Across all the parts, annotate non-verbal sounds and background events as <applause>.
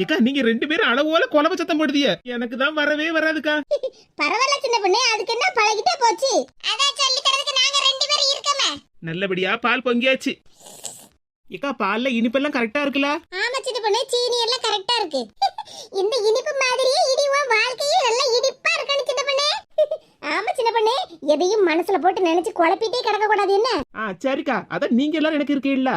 ஏக்கா நீங்க ரெண்டு பேரும் அளவோல குழம்பு சத்தம் போடுதிய எனக்கு தான் வரவே வராதுக்கா. பரவாயில்ல சின்ன பொண்ணு. அதுக்கு என்ன பழகிட்டே போச்சு? அதான் சொல்லி தரதுக்கு நாங்க ரெண்டு பேரும் இருக்கோமே. நல்லபடியா பால் பொங்கியாச்சு. ஏக்கா பால்ல இனிப்பெல்லாம் கரெக்டா இருக்குல்ல? ஆமா சின்ன பொண்ணு. சீனி எல்லாம் கரெக்டா இருக்கு. <laughs> இந்த இனிப்பு மாதிரியே இனி உன் வாழ்க்கையும் நல்லா இனிப்பா இருக்கணும் சின்ன பொண்ணு. <laughs> ஆமா சின்ன பொண்ணு எதையும் மனசுல போட்டு நினைச்சு குழப்பிட்டே கிடக்க கூடாது என்ன? ஆ சரிக்கா. அதான் நீங்க எல்லாரும் எனக்கு இருக்கீங்களா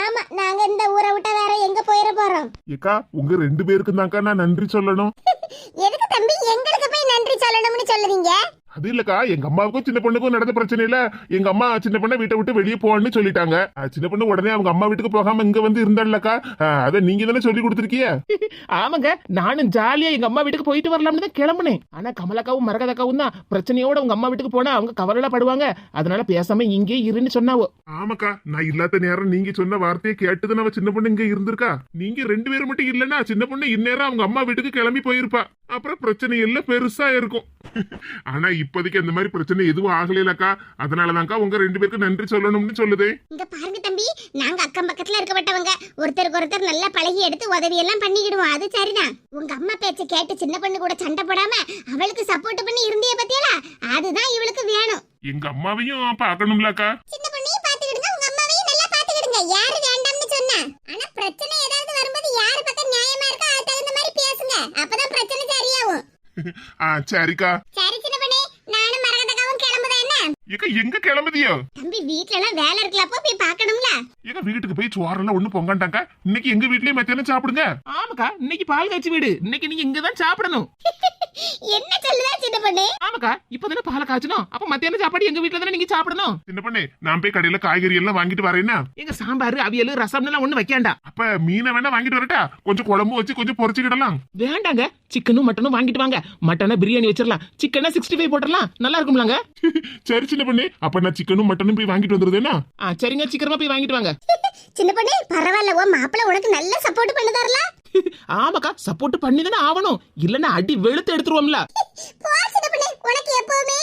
ஆமா நாங்க இந்த ஊரை விட்டா வேற எங்க போயிட போறோம்? ஏக்கா உங்க ரெண்டு பேருக்கும் தான்க்கா நான் நன்றி சொல்லணும். எதுக்கு தம்பி எங்களுக்கு போய் நன்றி சொல்லணும்னு சொல்லுவீங்க அது இல்லக்கா எங்க அம்மாவுக்கும் சின்ன பொண்ணுக்கும் நடந்த பிரச்சனை இல்ல எங்க அம்மா சின்ன பொண்ணை வீட்டை விட்டு வெளியே போன்னு சொல்லிட்டாங்க. சின்ன பொண்ணு உடனே அவங்க அம்மா வீட்டுக்கு போகாம இங்க வந்து இருந்தாள்லக்கா அதை நீங்க தானே சொல்லி கொடுத்துருக்கிய <laughs> ஆமாங்க நானும் ஜாலியா எங்க அம்மா வீட்டுக்கு போயிட்டு வரலாம்னு தான் கிளம்புனேன். ஆனா கமலக்காவும் மரகதக்காவும் தான் பிரச்சனையோட உங்க அம்மா வீட்டுக்கு போனா அவங்க கவலையில படுவாங்க. அதனால பேசாம இங்கே இருன்னு சொன்னாவோ. ஆமாக்கா நான் இல்லாத நேரம் நீங்க சொன்ன வார்த்தையை கேட்டுதான் அவ சின்ன பொண்ணு இங்க இருந்திருக்கா. நீங்க ரெண்டு பேரும் மட்டும் இல்லன்னா சின்ன பொண்ணு இந்நேரம் அவங்க அம்மா வீட்டுக்கு கிளம்பி போயிருப்பா. அப்புறம் பிரச்சனை எல்லாம் பெருசா இருக்கும். <laughs> ஆனா இப்போதைக்கு அந்த மாதிரி பிரச்சனை எதுவும் ஆகலைலக்கா. அதனாலதான்க்கா உங்க ரெண்டு பேருக்கு நன்றி சொல்லணும்னு சொல்லுதே. இங்க பாருங்க தம்பி நாங்க அக்கம் பக்கத்துல இருக்கப்பட்டவங்க ஒருத்தருக்கு ஒருத்தர் நல்லா பழகி எடுத்து உதவி எல்லாம் பண்ணிக்கிடுவோம். அது சரிதான். உங்க அம்மா பேச்ச கேட்டு சின்ன பொண்ணு கூட சண்டை போடாம அவளுக்கு சப்போர்ட் பண்ணி இருந்திய பத்தியலா அதுதான் இவளுக்கு வேணும். எங்க அம்மாவையும் பார்க்கணும்லக்கா. சின்ன பொண்ணையும் பாத்துக்கிடுங்க உங்க அம்மாவையும் நல்லா பாத்துக்கிடுங்க யாரு வேண்டாம்னு சொன்னா? ஆனா பிரச்சனை ஏதாவது வரும்போது யாரு பக்கம் நியாயமா இருக்கோ அது தகுந்த மாதிரி பேசுங்க. அப்பதான் பிரச்சனை சரியாகும். ஆ சரிக்கா சரி சின்ன பொண்ணே நானும் மரகதக்காவும் கிளம்புதா என்ன ஏக்கா எங்க கிளம்புதியோ? தம்பி வீட்ல எல்லாம் வேலை இருக்கலப்போ போய் பார்க்கணும்ல? ஏக்கா வீட்டுக்கு போய் சோறெல்லாம் ஒண்ணு பொங்காண்டாக்கா? இன்னைக்கு எங்க வீட்லயே மத்தியானம் சாப்பிடுங்க. ஆமாக்கா இன்னைக்கு பால் காய்ச்சி வீடு. இன்னைக்கு நீங்க இங்க தான் சாப்பிடணும். <laughs> என்ன சொல்லுதா சின்ன பொண்ணு? ஆமாக்கா இப்பதானே பாலை காய்ச்சணும் அப்ப மத்தியான சாப்பாடு எங்க வீட்டுல தானே நீங்க சாப்பிடணும்? சின்ன பண்ணே நான் போய் கடையில காய்கறி எல்லாம் வாங்கிட்டு வரேன்னா? எங்க சாம்பார் அவியல் ரசம் எல்லாம் ஒண்ணு வைக்காண்டா. அப்ப மீனை வேணா வாங்கிட்டு வரட்டா? கொஞ்சம் குழம்பு வச்சு கொஞ்சம் பொரிச்சுக்கிடலாம் வேண்டாங்க. சிக்கனும் மட்டனும் வாங்கிட்டு வாங்க. மட்டனை பிரியாணி வச்சிடலாம். சிக்கனை சிக்ஸ்டி ஃபைவ் போட்டுடலாம். நல்லா இருக்கும்லாங்க. சரி சின்ன பண்ணே அப்ப நான் சிக்கனும் மட்டனும் போய் வாங்கிட்டு வந்துருதேனா ஆ சரிங்க. சீக்கிரமா போய் வாங்கிட்டு வாங்க. <laughs> சின்ன பொண்ணு பரவாயில்ல. உன் மாப்பிள்ள உனக்கு நல்ல சப்போர்ட் பண்ணுதாருல <laughs> ஆமாக்கா சப்போர்ட் பண்ணி தானே ஆகணும் இல்லன்னா அடி வெளுத்து எடுத்துருவோம்ல பொண்ணு உனக்கு எப்பவுமே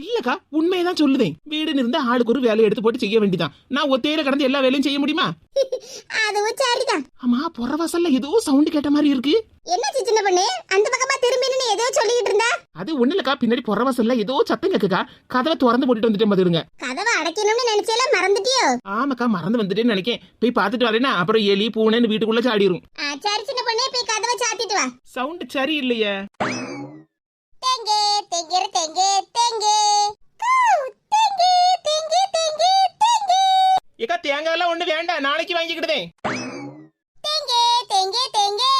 இல்லக்கா உண்மையதான் சொல்லுதேன். வீடுன்னு இருந்தா ஆளுக்கு ஒரு வேலையை எடுத்து போட்டு செய்ய வேண்டியதான் நான் ஒத்தையில கடந்து எல்லா வேலையும் செய்ய முடியுமா? <laughs> அதுவும் சரிதான். ஆமா புறவாசல்ல ஏதோ சவுண்ட் கேட்ட மாதிரி இருக்கு. என்னாச்சு சின்ன பொண்ணு? அந்த பக்கமா திரும்பி நின்னு ஏதோ சொல்லிட்டு இருந்தா? அது ஒண்ணு இல்லக்கா பின்னாடி புறவாசல்ல ஏதோ சத்தம் கேக்குக்கா. கதவை திறந்து போட்டுட்டு வந்துட்டேன் பாத்துடுங்க கதவை அடைக்கணும்னு நினைச்சேல மறந்துட்டியோ? ஆமாக்கா மறந்து வந்துட்டேன்னு நினைக்கேன். போய் பார்த்துட்டு வரேன்னா அப்புறம் எலி பூனைன்னு வீட்டுக்குள்ள சாடிரும். சரி சின்ன பொண்ணு போய் கதவை சாத்திட்டு வா. சவுண்ட் சரி இல்லையே தேங்கே தேங்கிற தேங்கே தேங்கே. தேங்கே தேங்கே தேங்கே தேங்கே. ஏக்கா தேங்காய் எல்லாம் ஒண்ணு வேண்டாம். நாளைக்கு வாங்கிக்கிடுதேன் தேங்கே தேங்கே தேங்கே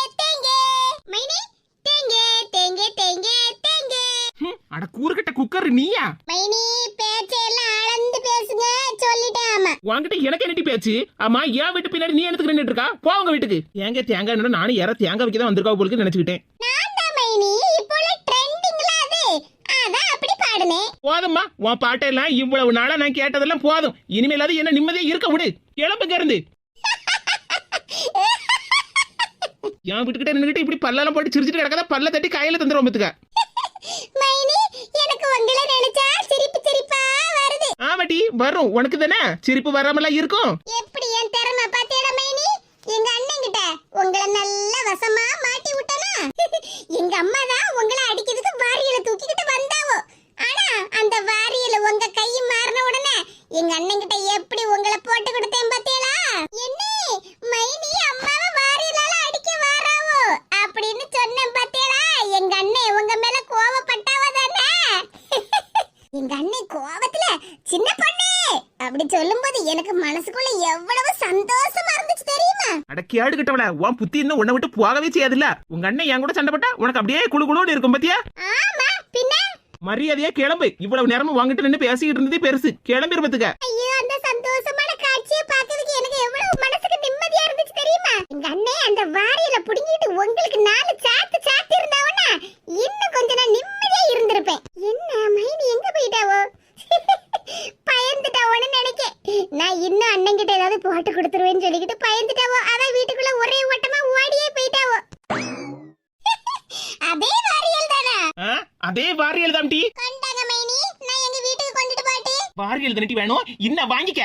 மைனி? தேங்கே தேங்கே தேங்கே தேங்கே. ஹம், அட கூறுகிட்ட குக்கர் நீயா? மைனி பேச்செல்லாம் அளந்து பேசுங்க சொல்லிட்டேன் ஆமா உன்கிட்ட எனக்கு என்னடி பேச்சு? ஆமா என் வீட்டு பின்னாடி நீ எனக்கு நின்னுட்டு இருக்கா? போ உங்க வீட்டுக்கு. ஏங்க தேங்காய் என்னடா நானும் யாரோ தேங்காய் வைக்க தான் வந்திருக்கா போலுக்கு நினைச்சுக்கிட்டேன். நான் தான் மைனி இப்போ ட்ரெண்டிங்ல அது. அதான் அப்படி பாடுனேன் போதும்மா உன் பாட்டெல்லாம் இவ்வளவு நாளா நான் கேட்டதெல்லாம் போதும். இனிமேலாவது என்ன நிம்மதியா இருக்க விடு. கிளம்புங்க இருந்து என் வீட்டுக்கிட்ட நின்னுகிட்டு இப்படி பல்லெல்லாம் போட்டு சிரிச்சிட்டு கிடக்காத பல்ல தட்டி கையில தந்துரும் பத்துக்க. மைனி எனக்கு உங்களை நினைச்சா சிரிப்பு சிரிப்பா வருது. ஆமாட்டி வரும். உனக்கு தானே? சிரிப்பு வராமலாம் இருக்கும்? எப்படி என் திறமை பாத்தியடா மைனி? எங்க அண்ணன் கிட்ட உங்களை நல்ல வசமா மாட்டி விட்டனா? எங்க அம்மா தான் உங்களை அடிக்கிறதுக்கு வாரியல தூக்கிக்கிட்டு வந்தாவோ. ஆனா அந்த வாரியல உங்க கை மாறின உடனே எங்க அண்ணன் கிட்ட எப்படி உங்களை போட்டு கொடுத்தேன் பாத்தியலா என்ன மைனி அம்மாவை வாரியலால அடிக்க வாராவோ அப்படின்னு சொன்னேன் பாத்தியலா எங்க அண்ணன் உங்க மேல கோவப்பட்டாவ தானே எங்க அண்ணன் கோவத்துல சின்ன பொண்ணு அப்படி சொல்லும்போது எனக்கு மனசுக்குள்ள எவ்வளவு சந்தோஷமா இருந்துச்சு தெரியுமா அட கேடு கிட்டவள உன் புத்தி இன்னும் உன்னை விட்டு போகவே செய்யாதுல்ல. உங்க அண்ணன் என் கூட சண்டை போட்டா உனக்கு அப்படியே குழு குழுன்னு இருக்கும் பாத்தியா? ஆமா பின்ன? மரியாதையா கிளம்பு. இவ்வளவு நேரமும் வாங்கிட்டு நின்று பேசிக்கிட்டு இருந்ததே பெருசு. கிளம்பி பத்துக்க. ஐயோ அந்த சந்தோஷமான காட்சியை பார்க்கிறதுக்கு எனக்கு எவ்வளவு மனசுக்கு நிம்மதியா இருந்துச்சு தெரியுமா? எங்க அண்ணன் அந்த வாரியில புடுங்கிட்டு உங்களுக்கு நாலு சாத்து சாத்தி இருந்தாவனா இன்னும் கொஞ்ச நான் நிம்மதியா இருந்திருப்பேன் என்ன மைனி எங்க போயிட்டாவோ பயந்துட்டாவோன்னு நினைக்கேன் நான் இன்னும் அண்ணன் கிட்ட ஏதாவது போட்டு கொடுத்துருவேன்னு சொல்லிக்கிட்டு பயந்துட்டாவோ அதான் வீட்டுக்குள்ள ஒரே ஓட்டமா ஓடியே போயிட்டாவோ அதே வாரியல் தானா ஆ? அதே வாரியல் தான் டி. கண்டாங்க மைனி. நான் எங்க வீட்டுக்கு கொண்டுட்டு போயிட்டு வாரியல் தானே வேணும். இன்ன வாங்கிக்க.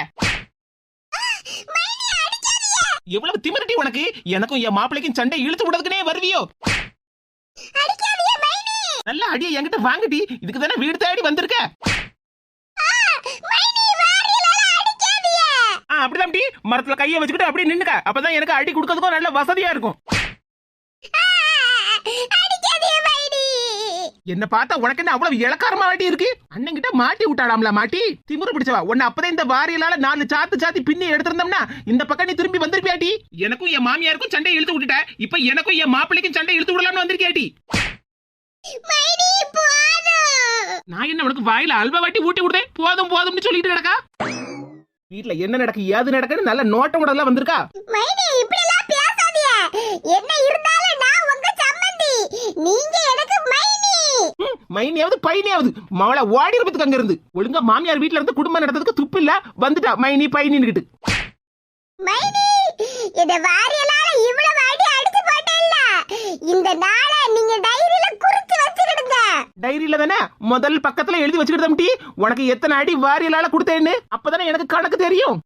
எவ்வளவு திமிரட்டி உனக்கு? எனக்கும் என் மாப்பிளைக்கும் சண்டை இழுத்து விடுறதுக்குனே வருவியோ? நல்ல அடியை என்கிட்ட வாங்கடி இதுக்கு தானே வீடு தேடி வந்திருக்க? அப்படிதான் மரத்துல கையை வச்சுக்கிட்டு அப்படியே நின்னுக்க. அப்பதான் எனக்கு அடி கொடுக்கறதுக்கும் நல்ல வசதியா இருக்கும். என்ன பார்த்தா உனக்கு என்ன அவ்வளவு இளக்காரமா வாட்டி இருக்கு? அண்ணன் கிட்ட மாட்டி விட்டாடாம்ல மாட்டி? திமிரு பிடிச்சவா? உன்னை அப்பதான் இந்த வாரியலால நாலு சாத்து சாத்தி பின்னி எடுத்திருந்தோம்னா இந்த பக்கம் நீ திரும்பி வந்திருப்பியாட்டி எனக்கும் என் மாமியாருக்கும் சண்டை இழுத்து விட்டுட்ட. இப்ப எனக்கும் என் மாப்பிள்ளைக்கும் சண்டை இழுத்து விடலாம்னு வந்திருக்கியாட்டி நான் என்ன உனக்கு வாயில அல்வா வாட்டி ஊட்டி விடுறேன்? போதும் போதும்னு சொல்லிட்டு கிடக்கா? வீட்ல என்ன நடக்கு ஏது நடக்குன்னு நல்ல நோட்டம் கூட வந்திருக்கா? மைனி இப்படி எல்லாம் பேசாதீங்க. என்ன இருந்தாலும் நான் உங்க சம்மந்தி நீங்க மைனியாவது பையனியாவது மவளை ஓடி இருப்பதுக்கு அங்க இருந்து ஒழுங்கா மாமியார் வீட்ல இருந்து குடும்பம் நடத்துறதுக்கு துப்பு இல்ல. வந்துட்டா மைனி பையனின்னுகிட்டு மைனி இந்த வாரியலால இவ்வளவு அடி அடிச்சு போட்டேல்ல இந்த நாளை நீங்க டைரியில குறிச்சு வச்சுக்கிடுங்க. டைரியில தானே? முதல் பக்கத்துல எழுதி வச்சுக்கிட்டு உனக்கு எத்தனை அடி வாரியலால கொடுத்தேன்னு? அப்பதானே எனக்கு கணக்கு தெரியும்.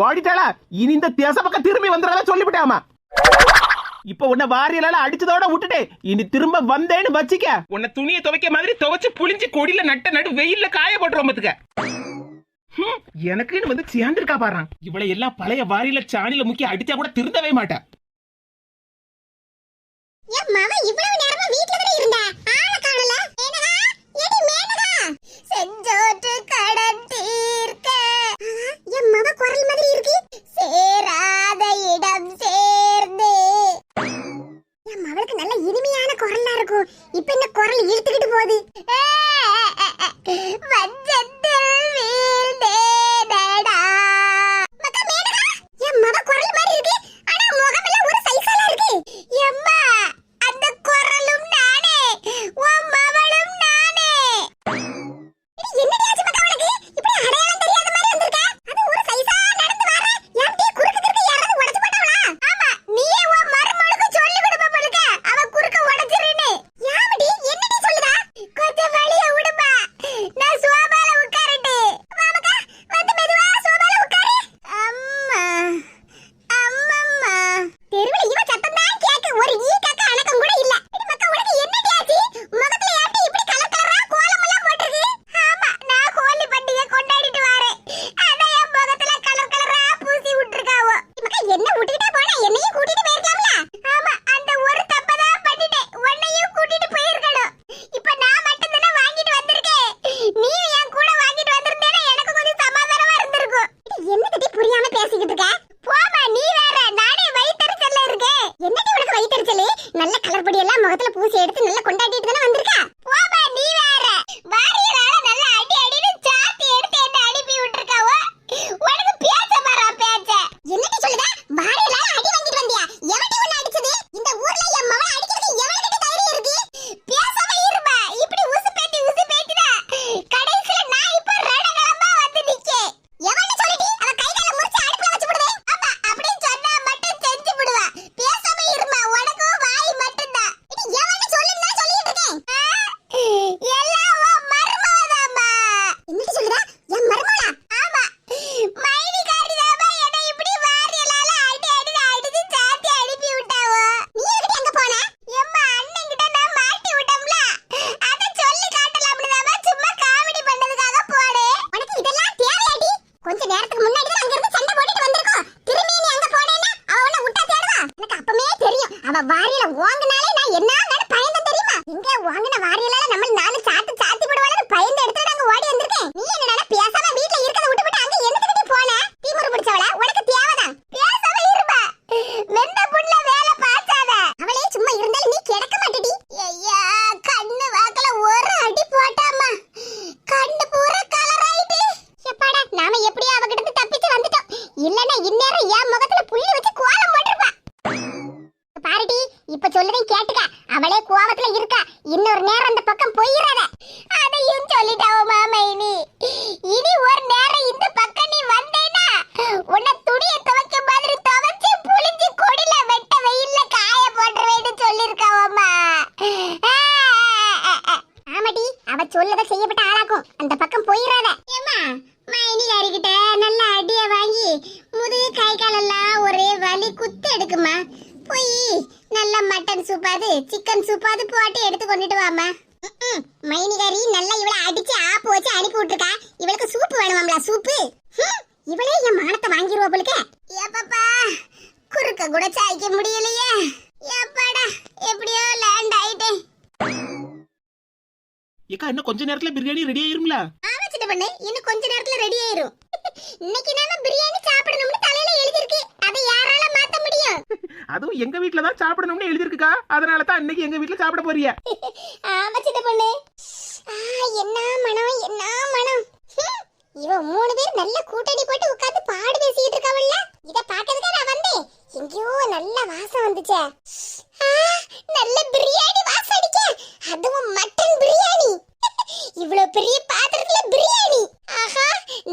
ஓடிட்டாளா? இனி இந்த தேச பக்கம் திரும்பி வந்துடாத சொல்லிவிட்டாமா? இப்ப உன்னை வாரியலால அடிச்சதோட விட்டுட்டேன் இனி திரும்ப வந்தேன்னு வச்சிக்க. உன்னை துணியை துவைக்க மாதிரி துவைச்சு புளிஞ்சு கொடியில நட்ட நடு வெயில்ல காய போட்டுருவோம் பாத்துக்க. ஹம், எனக்குன்னு வந்து சேர்ந்திருக்கா பாறான் இவளை எல்லாம் பழைய வாரியில சாணியில முக்கி அடிச்சா கூட திருந்தவே மாட்டா. என் மவ இவ்வளவு நேரமா வீட்ல தானே இருந்தா? ஆள காணல. மேனகா எடி மேனகா? செஞ்சோட்டு கடன் தீர்க்க. என் மவ குரல் மாதிரி இருக்கு. சேராத இடம் இருக்கும் இப்ப என்ன குரல் இழுத்துக்கிட்டு போகுது? அவ வாரியில ஓங்குனாலே நான் என்ன வேணும் பயந்தேன் தெரியுமா எங்க ஓங்குன வாரியலால நம்ம நாலு சாத்து சாத்தி போடுவாளு பயந்து எடுத்துட்டு அங்க ஓடி வந்திருக்கேன் நீ என்னடா பேசாம வீட்ல இருக்கத விட்டு விட்டு அங்க என்னத்துக்கு போன தீமுரு பிடிச்சவள உனக்கு தேவைதான் பேசாம இருப்பா வெந்த புள்ள வேலை பார்த்தாத அவளே சும்மா இருந்தாலும் நீ கிடக்க மாட்டடி ஐயா கண்ணு வாக்கல ஒரு அடி போட்டாமா கண்ணு பூரா கலர் ஆயிட்டு எப்பாடா நாம எப்படியோ அவகிட்ட இருந்து தப்பிச்சு வந்துட்டோம் இல்லன்னா இந்நேரம் என் முகத்துல புள்ளி வச்சு கோலம் போட்டிருப்பா பாருடி இப்ப சொல்லுறேன் கேட்டுக்க. அவளே கோவத்துல இருக்கா. இன்னொரு நேரம் அந்த பக்கம் போயிடாத அதையும் சொல்லிட்டாவ மைனி இனி ஒரு நேரம் இந்த பக்கம் நீ வந்தேனா உன்னை துணியை துவைக்க மாதிரி துவைச்சு புளிஞ்சு கொடில வெட்ட வெயில்ல காய போட்டுருவேன்னு சொல்லிருக்காவம்மா ஆமாடி அவ சொல்லத செய்யப்பட்ட ஆளாக்கும். அந்த பக்கம் போயிடாத ஏமா மைனி யாரிக்கிட்ட நல்ல அடியை வாங்கி முதுகு கை காலெல்லாம் குத்து எடுக்குமா? நல்ல மட்டன் சூப்பாது சிக்கன் சூப்பாது போட்டு எடுத்து கொண்டுட்டு வாமா. மைனிகாரி நல்லா இவளை அடிச்சு ஆப்பு வச்சு அனுப்பி விட்டுருக்கா. இவளுக்கு சூப்பு வேணுமாம்ல சூப்பு இவளே என் மானத்தை வாங்கிருவா போலுக்க ஏப்பாப்பா குறுக்க கூட சாய்க்க முடியலையே. ஏப்பாடா எப்படியோ லேண்ட் ஆயிட்டேன் ஏக்கா இன்னும் கொஞ்ச நேரத்துல பிரியாணி ரெடி ஆயிரும்ல? ஆமா சின்ன பண்ணு இன்னும் கொஞ்ச நேரத்துல ரெடி ஆயிரும். <laughs> இன்னைக்கு நாம பிரியாணி சாப்பிடணும்னு தலையில எழுதிருக்கு அதை யாரால மாத்த முடியும் அதுவும் எங்க வீட்ல தான் சாப்பிடணும்னு எழுதிருக்குக்கா அதனால தான் இன்னைக்கு எங்க வீட்ல சாப்பிட போறிய. ஆமா சின்ன பொண்ணு என்ன மனம் என்ன மனம். இவ மூணு பேர் நல்ல கூட்டணி போட்டு உட்கார்ந்து பாடு பேசிட்டு இருக்காவல்ல. இத பாக்கிறதுக்கா நான் வந்தேன். எங்கேயோ நல்ல வாசம் வந்துச்சே. நல்ல பிரியாணி வாசம் அடிக்க அதுவும் மட்டன் பிரியாணி. இவ்வளவு பெரிய பாத்திரத்துல பிரியாணி. ஆஹா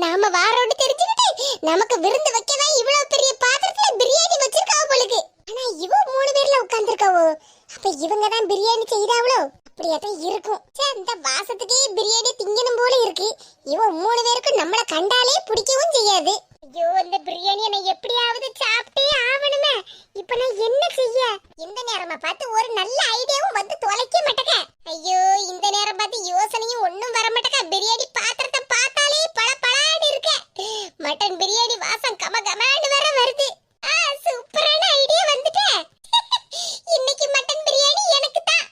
நாம வாரோடு தெரிஞ்சுக்கிட்டு நமக்கு விருந்து வைக்கவே இவ்வளவு பெரிய பாத்திரத்துல பிரியாணி வச்சிருக்காவ போலுக்கு ஆனா இவ மூணு பேர்ல உட்கார்ந்திருக்காவோ அப்ப இவங்க தான் பிரியாணி செய்தாவளோ? அப்படியாதான் இருக்கும். ச்சே, இந்த வாசத்துக்கே பிரியாணி திங்கணும் போல இருக்கு. இவன் மூணு பேருக்கும் நம்மள கண்டாலே பிடிக்கவும் செய்யாது. ஐயோ இந்த பிரியாணியை நான் எப்படியாவது சாப்பிட்டே ஆவணுமே இப்ப நான் என்ன செய்ய? இந்த நேரமா பார்த்து ஒரு நல்ல ஐடியாவும் வந்து தொலைக்க மாட்டேங்க. ஐயோ இந்த நேரம் பார்த்து யோசனையும் ஒன்றும் வர மாட்டேங்க. பிரியாணி பாத்திரத்தை பார்த்தாலே பளபளன்னு இருக்க. மட்டன் பிரியாணி வாசம் கம கமான்னு வர வருது. ஆ சூப்பரான ஐடியா வந்துட்டேன் இன்னைக்கு மட்டன் பிரியாணி எனக்கு தான்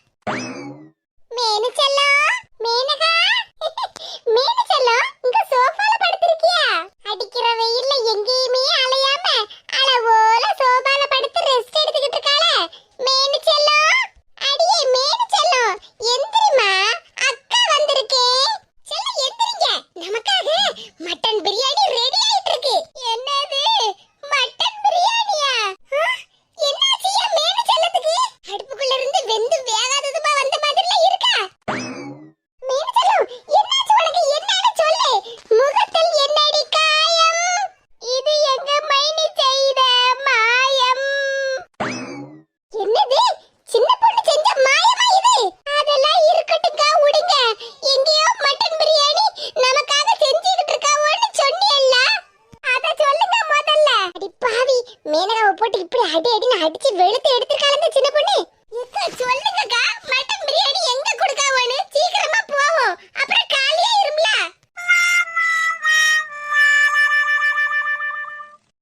மேனு செல்லம் மேனகா மேனு செல்லம் இங்க சோஃபால படுத்திருக்கியா அடிக்கிற வெயில்ல எங்கேயுமே அலையாம அளவோல சோஃபால படுத்து ரெஸ்ட் எடுத்துக்கிட்டு இருக்காளே மேனு செல்லம் அடியே மேனு செல்லம் எந்திரிமா அக்கா வந்திருக்கே செல்லம் எந்திரிங்க நமக்காக மட்டன் பிரியாணி ரெடி ஆயிட்டு இருக்கு என்னது மட்டன் பிரியாணியா ஆ, என்னாச்சு என் மேனு செல்லத்துக்கு அடுப்புக்குள்ள இருந்து வெந்து வேகாததுமா வந்த மாதிரில இருக்கா மேனு செல்லம் என்னாச்சு உனக்கு என்னன்னு சொல்லு முகத்தில் என்னடி காயம் இது எங்க மைனி செய்த மாயம் என்னது சின்ன பொண்ணு செஞ்ச மாயமா இது அதெல்லாம் இருக்கட்டுங்க விடுங்க எங்கேயோ மட்டன் பிரியாணி நமக்காக செஞ்சுக்கிட்டு இருக்காவோன்னு சொன்னியல்ல அத சொல்லுங்க முதல்ல அடி பாவி மேனகாவை போட்டு இப்படி அடி அடின்னு அடிச்சு